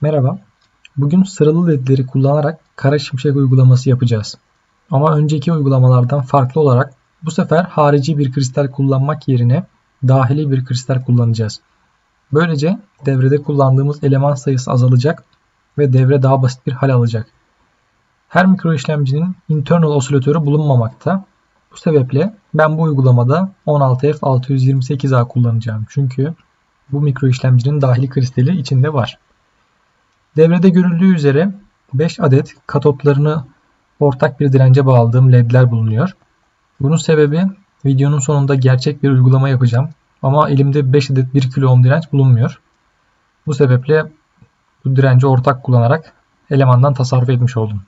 Merhaba. Bugün sıralı ledleri kullanarak kara şimşek uygulaması yapacağız. Ama önceki uygulamalardan farklı olarak bu sefer harici bir kristal kullanmak yerine dahili bir kristal kullanacağız. Böylece devrede kullandığımız eleman sayısı azalacak ve devre daha basit bir hal alacak. Her mikro işlemcinin internal osilatörü bulunmamakta. Bu sebeple ben bu uygulamada 16F628A kullanacağım. Çünkü bu mikro işlemcinin dahili kristali içinde var. Devrede görüldüğü üzere 5 adet katotlarını ortak bir dirence bağladığım ledler bulunuyor. Bunun sebebi videonun sonunda gerçek bir uygulama yapacağım. Ama elimde 5 adet 1 kilo ohm direnç bulunmuyor. Bu sebeple bu direnci ortak kullanarak elemandan tasarruf etmiş oldum.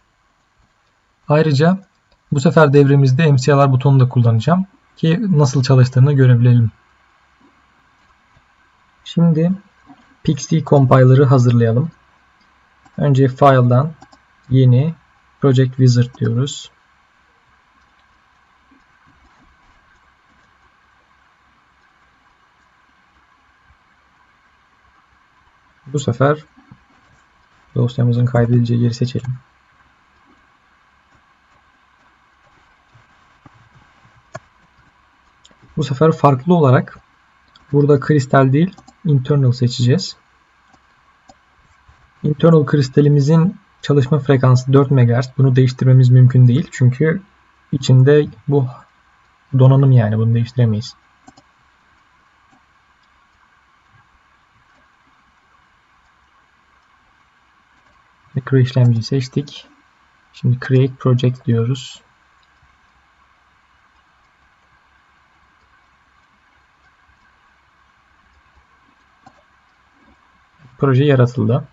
Ayrıca bu sefer devremizde MCA'lar butonunu da kullanacağım ki nasıl çalıştığını görebilelim. Şimdi Pixie Compiler'ı hazırlayalım. Önce File'dan yeni Project Wizard diyoruz. Bu sefer dosyamızın kaydedileceği yeri seçelim. Bu sefer farklı olarak burada kristal değil internal seçeceğiz. Internal kristalimizin çalışma frekansı 4 MHz. Bunu değiştirmemiz mümkün değil. Çünkü içinde bu donanım yani bunu değiştiremeyiz. Mikro işlemciyi seçtik. Şimdi Create Project diyoruz. Proje yaratıldı.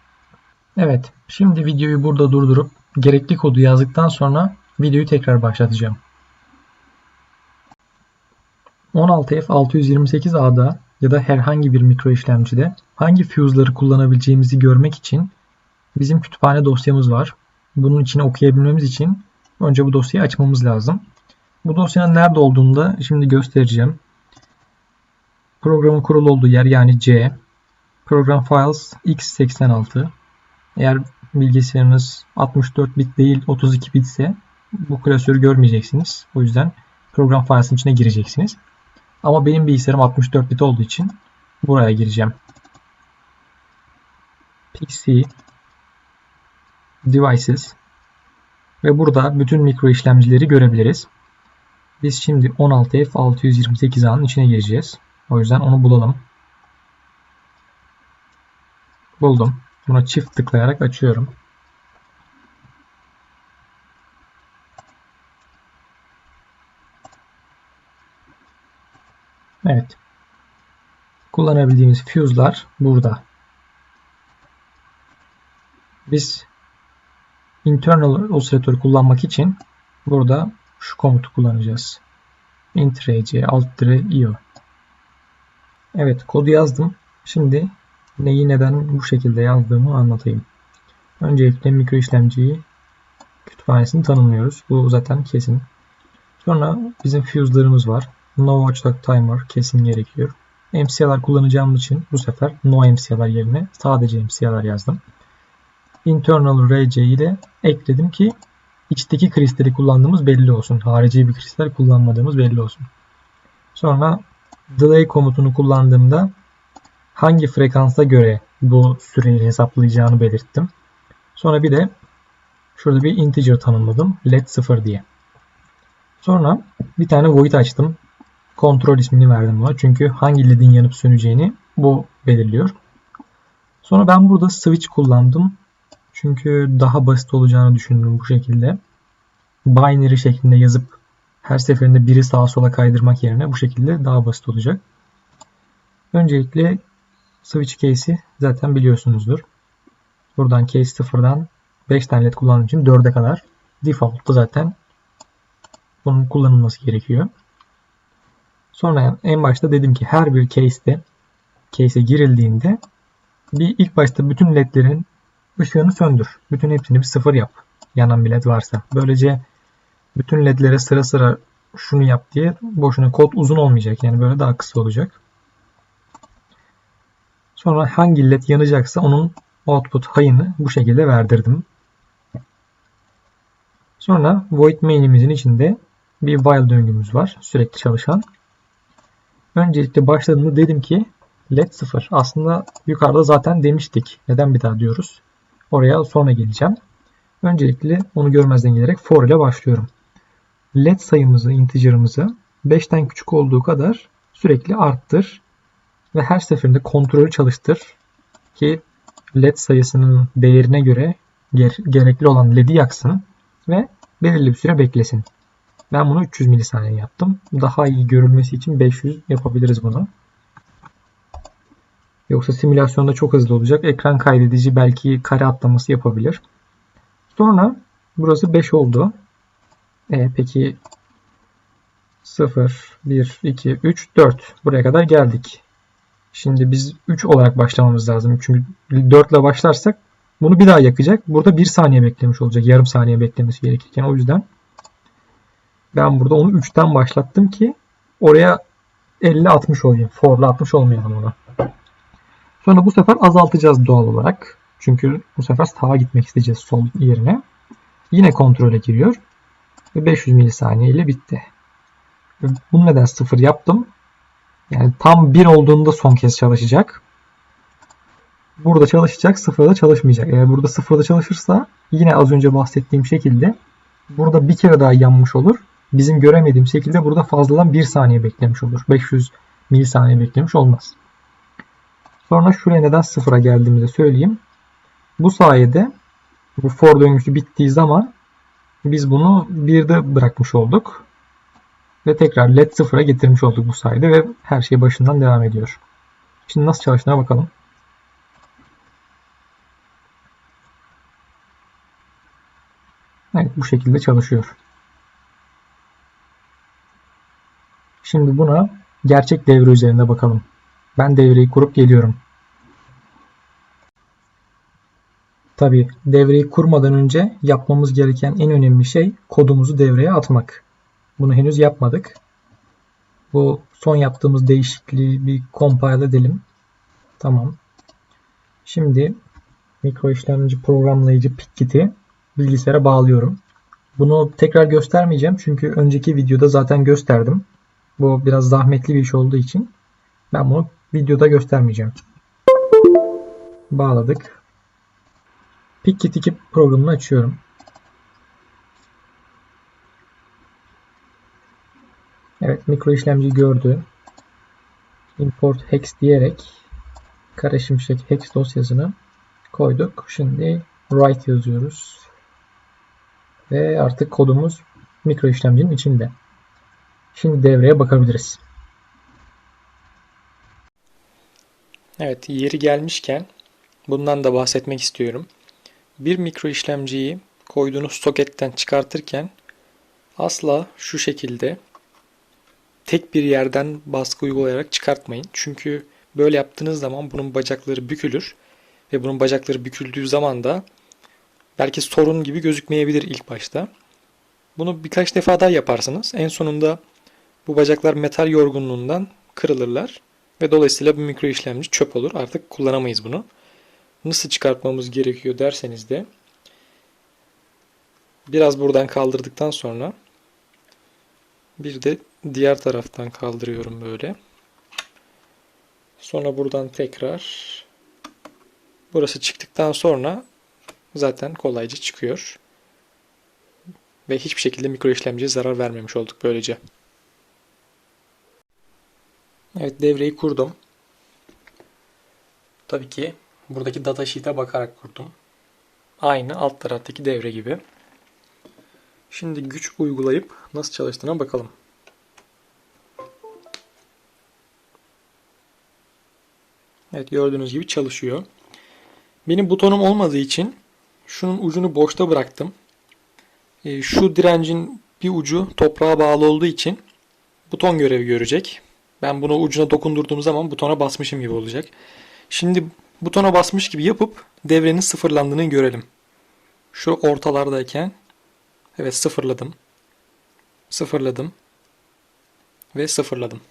Evet, şimdi videoyu burada durdurup gerekli kodu yazdıktan sonra videoyu tekrar başlatacağım. 16F628A'da ya da herhangi bir mikro işlemcide hangi fuse'ları kullanabileceğimizi görmek için bizim kütüphane dosyamız var. Bunun içine okuyabilmemiz için önce bu dosyayı açmamız lazım. Bu dosyanın nerede olduğunu da şimdi göstereceğim. Programın kurulu olduğu yer yani C. Program Files x86 eğer bilgisayarınız 64 bit değil 32 bit ise bu klasörü görmeyeceksiniz. O yüzden program files'in içine gireceksiniz. Ama benim bilgisayarım 64 bit olduğu için buraya gireceğim. PC Devices ve burada bütün mikro işlemcileri görebiliriz. Biz şimdi 16F628A'nın içine gireceğiz. O yüzden onu bulalım. Buldum. Buna çift tıklayarak açıyorum. Evet. Kullanabildiğimiz fuse'lar burada. Biz internal osilatör kullanmak için burada şu komutu kullanacağız. int rc alt io. Evet kodu yazdım. Şimdi neyi neden bu şekilde yazdığımı anlatayım. Öncelikle mikro işlemciyi kütüphanesini tanımlıyoruz. Bu zaten kesin. Sonra bizim fuse'larımız var. No watchdog timer kesin gerekiyor. MCA'lar kullanacağım için bu sefer no MCA'lar yerine sadece MCA'lar yazdım. Internal RC ile ekledim ki içteki kristali kullandığımız belli olsun. Harici bir kristal kullanmadığımız belli olsun. Sonra delay komutunu kullandığımda hangi frekansa göre bu süreyi hesaplayacağını belirttim. Sonra bir de şurada bir integer tanımladım. Let 0 diye. Sonra bir tane void açtım. Kontrol ismini verdim buna. Çünkü hangi ledin yanıp söneceğini bu belirliyor. Sonra ben burada switch kullandım. Çünkü daha basit olacağını düşündüm bu şekilde. Binary şeklinde yazıp her seferinde biri sağa sola kaydırmak yerine bu şekilde daha basit olacak. Öncelikle switch case'i zaten biliyorsunuzdur. Buradan case 0'dan 5 tane led kullandığım için 4'e kadar default'ta zaten bunun kullanılması gerekiyor. Sonra en başta dedim ki her bir case'de case'e girildiğinde bir ilk başta bütün ledlerin ışığını söndür. Bütün hepsini bir sıfır yap. Yanan bir led varsa. Böylece bütün ledlere sıra sıra şunu yap diye boşuna kod uzun olmayacak. Yani böyle daha kısa olacak. Sonra hangi led yanacaksa onun output high'ını bu şekilde verdirdim. Sonra void main'imizin içinde bir while döngümüz var. Sürekli çalışan. Öncelikle başladığımda dedim ki led 0. Aslında yukarıda zaten demiştik. Neden bir daha diyoruz? Oraya sonra geleceğim. Öncelikle onu görmezden gelerek for ile başlıyorum. Led sayımızı, integer'ımızı 5'ten küçük olduğu kadar sürekli arttır ve her seferinde kontrolü çalıştır ki led sayısının değerine göre ger- gerekli olan led'i yaksın ve belirli bir süre beklesin. Ben bunu 300 milisaniye yaptım. Daha iyi görülmesi için 500 yapabiliriz bunu. Yoksa simülasyonda çok hızlı olacak. Ekran kaydedici belki kare atlaması yapabilir. Sonra burası 5 oldu. E, peki 0, 1, 2, 3, 4. Buraya kadar geldik. Şimdi biz 3 olarak başlamamız lazım. Çünkü 4 ile başlarsak bunu bir daha yakacak. Burada 1 saniye beklemiş olacak. Yarım saniye beklemesi gerekirken. O yüzden ben burada onu 3'ten başlattım ki oraya 50-60 olayım. For'la 60 olmayalım ona. Sonra bu sefer azaltacağız doğal olarak. Çünkü bu sefer sağa gitmek isteyeceğiz sol yerine. Yine kontrole giriyor. Ve 500 milisaniye ile bitti. Bunu neden sıfır yaptım? Yani tam 1 olduğunda son kez çalışacak. Burada çalışacak, sıfırda çalışmayacak. Eğer burada sıfırda çalışırsa yine az önce bahsettiğim şekilde burada bir kere daha yanmış olur. Bizim göremediğim şekilde burada fazladan 1 saniye beklemiş olur. 500 milisaniye beklemiş olmaz. Sonra şuraya neden sıfıra geldiğimizi söyleyeyim. Bu sayede bu for döngüsü bittiği zaman biz bunu 1'de bırakmış olduk. Ve tekrar led sıfıra getirmiş olduk bu sayede ve her şey başından devam ediyor. Şimdi nasıl çalıştığına bakalım. Evet bu şekilde çalışıyor. Şimdi buna gerçek devre üzerinde bakalım. Ben devreyi kurup geliyorum. Tabi devreyi kurmadan önce yapmamız gereken en önemli şey kodumuzu devreye atmak. Bunu henüz yapmadık. Bu son yaptığımız değişikliği bir compile edelim. Tamam. Şimdi mikro işlemci programlayıcı Pitkit'i bilgisayara bağlıyorum. Bunu tekrar göstermeyeceğim çünkü önceki videoda zaten gösterdim. Bu biraz zahmetli bir iş olduğu için ben bunu videoda göstermeyeceğim. Bağladık. Pikkit 2 programını açıyorum. Evet mikro işlemci gördü. Import hex diyerek kare şimşek hex dosyasını koyduk. Şimdi write yazıyoruz. Ve artık kodumuz mikro işlemcinin içinde. Şimdi devreye bakabiliriz. Evet, yeri gelmişken bundan da bahsetmek istiyorum. Bir mikro işlemciyi koyduğunuz soketten çıkartırken asla şu şekilde tek bir yerden baskı uygulayarak çıkartmayın. Çünkü böyle yaptığınız zaman bunun bacakları bükülür ve bunun bacakları büküldüğü zaman da belki sorun gibi gözükmeyebilir ilk başta. Bunu birkaç defa daha yaparsınız. En sonunda bu bacaklar metal yorgunluğundan kırılırlar ve dolayısıyla bu mikro işlemci çöp olur. Artık kullanamayız bunu. Nasıl çıkartmamız gerekiyor derseniz de biraz buradan kaldırdıktan sonra bir de diğer taraftan kaldırıyorum böyle. Sonra buradan tekrar burası çıktıktan sonra zaten kolayca çıkıyor. Ve hiçbir şekilde mikro işlemciye zarar vermemiş olduk böylece. Evet devreyi kurdum. Tabii ki buradaki datasheet'e bakarak kurdum. Aynı alt taraftaki devre gibi. Şimdi güç uygulayıp nasıl çalıştığına bakalım. Evet gördüğünüz gibi çalışıyor. Benim butonum olmadığı için şunun ucunu boşta bıraktım. E, şu direncin bir ucu toprağa bağlı olduğu için buton görevi görecek. Ben bunu ucuna dokundurduğum zaman butona basmışım gibi olacak. Şimdi butona basmış gibi yapıp devrenin sıfırlandığını görelim. Şu ortalardayken evet sıfırladım. Sıfırladım. Ve sıfırladım.